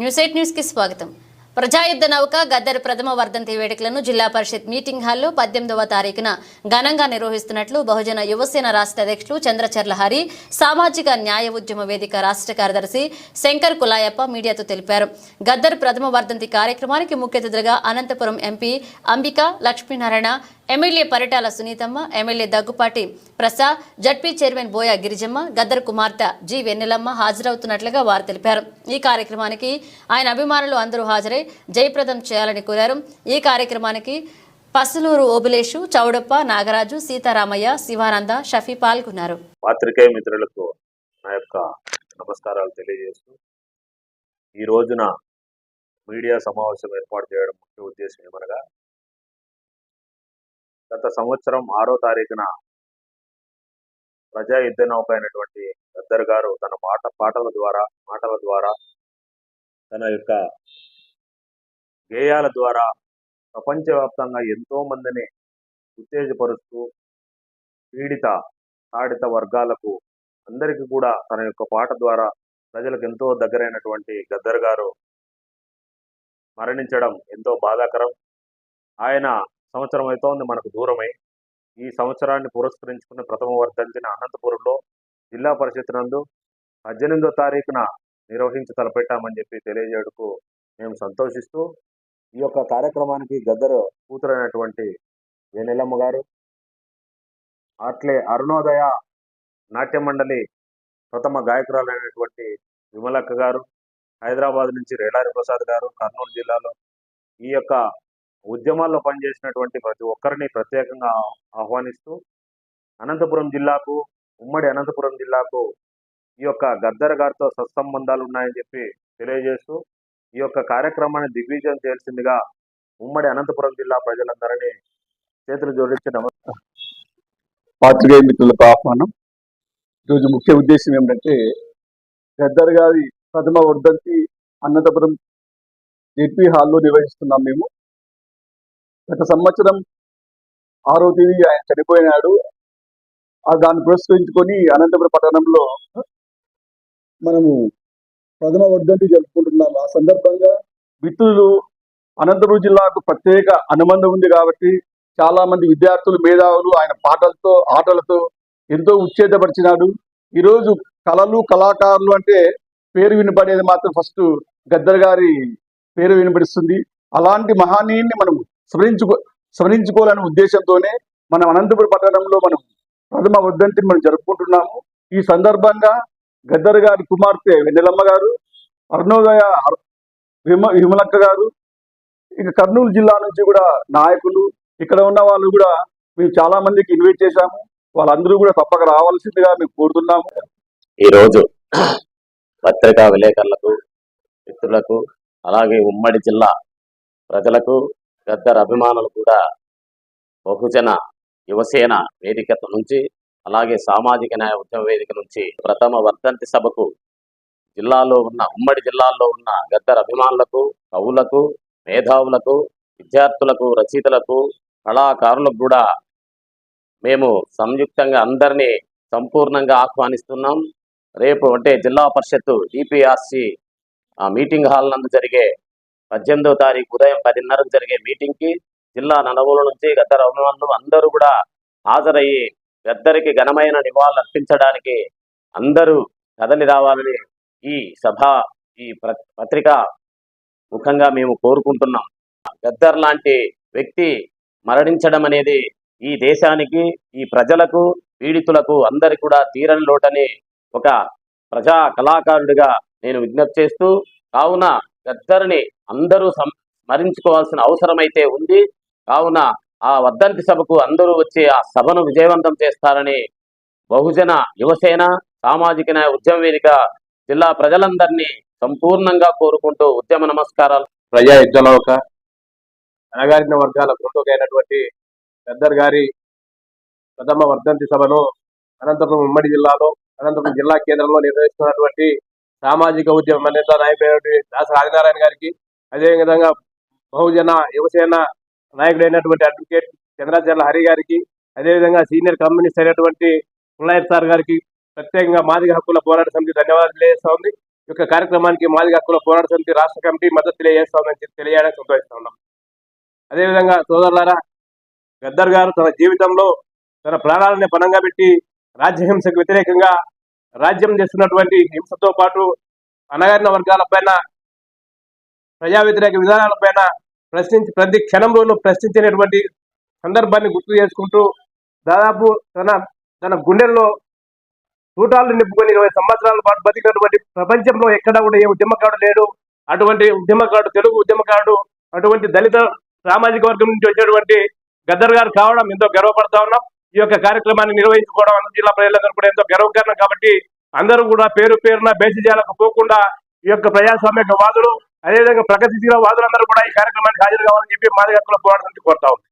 News eight న్యూస్కి స్వాగతం. ప్రజాయుద్ధ నౌక గద్దర్ ప్రథమ వర్ధంతి వేడుకలను జిల్లా పరిషత్ మీటింగ్ హాల్లో పద్దెనిమిదవ తారీఖున ఘనంగా నిర్వహిస్తున్నట్లు బహుజన యువసేన రాష్ట్ర అధ్యక్షులు చంద్రచర్ల హరి సామాజిక న్యాయ ఉద్యమ వేదిక రాష్ట్ర కార్యదర్శి శంకర్ కులాయప్ప మీడియాతో తెలిపారు. గద్దర్ ప్రథమ వర్ధంతి కార్యక్రమానికి ముఖ్య అతిథులుగా Anantapuram MP Ambika Lakshminarayana MLA Paritala Sunithamma MLA Daggupati Prasad ZP chairman Boya Girijamma Gaddar కుమార్తె జి వెన్నెలమ్మ హాజరవుతున్నట్లుగా వారు తెలిపారు. ఈ కార్యక్రమానికి ఆయన అభిమానులు అందరూ హాజరై జయప్రదం చేయాలని కోరారు. ఈ కార్యక్రమానికి పసులూరు ఓబులేషు చౌడప్ప నాగరాజు సీతారామయ్య శివానంద షఫీ పాల్గొన్నారు. పాత్రికేయ మిత్రులకు నా యొక్క నమస్కారాలు తెలియజేస్తూ ఈ రోజున మీడియా సమావేశం ఏర్పాటు చేయడం ముఖ్య ఉద్దేశం ఏమనగా గత సంవత్సరం ఆరో తారీఖున ప్రజా యుద్ధ నౌక అయినటువంటి గద్దర్ గారు తన మాట పాటల ద్వారా మాటల ద్వారా తన యొక్క గేయాల ద్వారా ప్రపంచవ్యాప్తంగా ఎంతో మందిని ఉత్తేజపరుస్తూ పీడిత తాడిత వర్గాలకు అందరికీ కూడా తన యొక్క పాట ద్వారా ప్రజలకు ఎంతో దగ్గరైనటువంటి గద్దర్ గారు మరణించడం ఎంతో బాధాకరం. ఆయన సంవత్సరం అవుతోంది మనకు దూరమై. ఈ సంవత్సరాన్ని పురస్కరించుకున్న ప్రథమ వర్ధంతిన అనంతపురంలో జిల్లా పరిషత్ నందు పద్దెనిమిదో తారీఖున నిర్వహించి తలపెట్టామని చెప్పి తెలియజేయడకు మేము సంతోషిస్తూ ఈ యొక్క కార్యక్రమానికి గద్దర్ కూతురైనటువంటి వెనెలమ్మ గారు అట్లే అరుణోదయ నాట్య మండలి ప్రథమ గాయకురాలైనటువంటి విమలక్క గారు హైదరాబాద్ నుంచి రేలారి ప్రసాద్ గారు కర్నూలు జిల్లాలో ఈ యొక్క ఉద్యమాల్లో పనిచేసినటువంటి ప్రతి ఒక్కరిని ప్రత్యేకంగా ఆహ్వానిస్తూ అనంతపురం జిల్లాకు ఉమ్మడి అనంతపురం జిల్లాకు ఈ యొక్క గద్దర్ గారితో సత్సంబంధాలు ఉన్నాయని చెప్పి తెలియజేస్తూ ఈ యొక్క కార్యక్రమాన్ని దిగ్విజయం చేయాల్సిందిగా ఉమ్మడి అనంతపురం జిల్లా ప్రజలందరినీ చేతులు జోడించి నమస్కారం. పాత్రికేయ మిత్రులకు ఆహ్వానం. ఈరోజు ముఖ్య ఉద్దేశం ఏమిటంటే గద్దర్ గారి ప్రథమ వర్ధంతి అనంతపురం జెడ్పీ హాల్లో నిర్వహిస్తున్నాం మేము. గత సంవత్సరం ఆరో తేదీ ఆయన చనిపోయినాడు. ఆ దాన్ని పురస్కరించుకొని అనంతపురం పట్టణంలో మనము ప్రథమ వర్ధంతి జరుపుకుంటున్నాం. ఆ సందర్భంగా మిత్రులు అనంతపురం జిల్లాకు ప్రత్యేక అనుబంధం ఉంది కాబట్టి చాలా మంది విద్యార్థులు మేధావులు ఆయన పాటలతో ఆటలతో ఎంతో ఉచ్చేతపరిచినాడు ఈరోజు కళలు కళాకారులు అంటే పేరు వినపడేది మాత్రం ఫస్ట్ గద్దర్ గారి పేరు వినపడిస్తుంది. అలాంటి మహనీయుని మనం స్మరించుకో స్మరించుకోవాలనే ఉద్దేశంతోనే మనం అనంతపురం పట్టణంలో మనం ప్రథమ వర్ధంతిని మనం జరుపుకుంటున్నాము. ఈ సందర్భంగా గద్దర్ గారి కుమార్తె వెన్నెలమ్మ గారు అరుణోదయ విమ విమలక్క గారు ఇక కర్నూలు జిల్లా నుంచి కూడా నాయకులు ఇక్కడ ఉన్న వాళ్ళు కూడా మేము చాలా మందికి ఇన్వైట్ చేశాము. వాళ్ళందరూ కూడా తప్పక రావాల్సిందిగా మేము కోరుతున్నాము. ఈరోజు పత్రికా విలేకరులకు మిత్రులకు అలాగే ఉమ్మడి జిల్లా ప్రజలకు గద్దర్ అభిమానులు కూడా బహుజన యువసేన వేదిక నుంచి అలాగే సామాజిక న్యాయ ఉద్యమ వేదిక నుంచి ప్రథమ వర్ధంతి సభకు జిల్లాలో ఉన్న ఉమ్మడి జిల్లాల్లో ఉన్న గద్దర్ అభిమానులకు కవులకు మేధావులకు విద్యార్థులకు రచయితలకు కళాకారులకు కూడా మేము సంయుక్తంగా అందరినీ సంపూర్ణంగా ఆహ్వానిస్తున్నాం. రేపు అంటే జిల్లా పరిషత్తు డిపిఆర్సి మీటింగ్ హాల్ నందు జరిగే పద్దెనిమిదవ తారీఖు ఉదయం పదిన్నరకు జరిగే మీటింగ్కి జిల్లా నలుమూల నుంచి గత రమణులు అందరూ కూడా హాజరయ్యి గద్దరికి ఘనమైన నివాళులు అర్పించడానికి అందరూ కదలి రావాలని ఈ సభ ఈ పత్రిక ముఖంగా మేము కోరుకుంటున్నాం. గద్దర్ లాంటి వ్యక్తి మరణించడం అనేది ఈ దేశానికి ఈ ప్రజలకు పీడితులకు అందరికి కూడా తీరని లోటని ఒక ప్రజా కళాకారుడిగా నేను విజ్ఞప్తి చేస్తూ కావున గద్దరిని అందరూ స్మరించుకోవాల్సిన అవసరం అయితే ఉంది. కావున ఆ వర్ధంతి సభకు అందరూ వచ్చి ఆ సభను విజయవంతం చేస్తారని బహుజన యువసేన సామాజిక న్యాయ ఉద్యమ వేదిక జిల్లా ప్రజలందరినీ సంపూర్ణంగా కోరుకుంటూ ఉద్యమ నమస్కారాలు. ప్రజా యుద్ధనౌక అనగారిన వర్గాల ప్రముఖైనటువంటి పెద్దర్ గారి ప్రథమ వర్ధంతి సభను అనంతపురం ఉమ్మడి జిల్లాలో అనంతపురం జిల్లా కేంద్రంలో నిర్వహిస్తున్నటువంటి సామాజిక ఉద్యమ నేత నాయకుడు దాస ఆదినారాయణ గారికి అదేవిధంగా బహుజన యువసేన నాయకుడైనటువంటి అడ్వకేట్ చంద్రాచర్ల హరి గారికి అదేవిధంగా సీనియర్ కమ్యూనిస్ట్ అయినటువంటి పుల్లయ్య సార్ గారికి ప్రత్యేకంగా మాదిగ హక్కుల పోరాట సమితి ధన్యవాదాలు తెలియజేస్తా ఉంది. ఈ యొక్క కార్యక్రమానికి మాదిగ హక్కుల పోరాట సమితి రాష్ట్ర కమిటీ మద్దతు తెలియజేస్తోందని చెప్పి తెలియజేయడానికి సంతోషిస్తా ఉన్నాం. అదేవిధంగా సోదరులారా గద్దర్ గారు తన జీవితంలో తన ప్రాణాలని పణంగా పెట్టి రాజ్యహింసకు వ్యతిరేకంగా రాజ్యం చేస్తున్నటువంటి హింసతో పాటు అణగారిన వర్గాలపైన ప్రజా వ్యతిరేక విధానాలపైన ప్రశ్నించి ప్రతి క్షణంలోనూ ప్రశ్నించినటువంటి సందర్భాన్ని గుర్తు చేసుకుంటూ దాదాపు తన తన గుండెల్లో తూటాలు నింపుకొని ఇరవై సంవత్సరాల పాటు బతికినటువంటి ప్రపంచంలో ఎక్కడ కూడా ఏ ఉద్యమకారుడు లేడు. అటువంటి ఉద్యమకారుడు తెలుగు ఉద్యమకారుడు అటువంటి దళిత సామాజిక వర్గం నుంచి వచ్చేటువంటి గద్దర్ గారు కావడం ఎంతో గర్వపడతా ఉన్నాం. ఈ యొక్క కార్యక్రమాన్ని నిర్వహించుకోవడం అన్నది జిల్లా ప్రజలందరూ కూడా ఎంతో గర్వకారణం కాబట్టి అందరూ కూడా పేరు పేరున బేసిజాలకు పోకుండా ఈ యొక్క ప్రజాస్వామ్య వాదులు అదేవిధంగా ప్రగతిశీల వాదులందరూ కూడా ఈ కార్యక్రమానికి హాజరు కావాలని చెప్పి మాదిగక్కుల పోరాటం కోరుతా ఉంది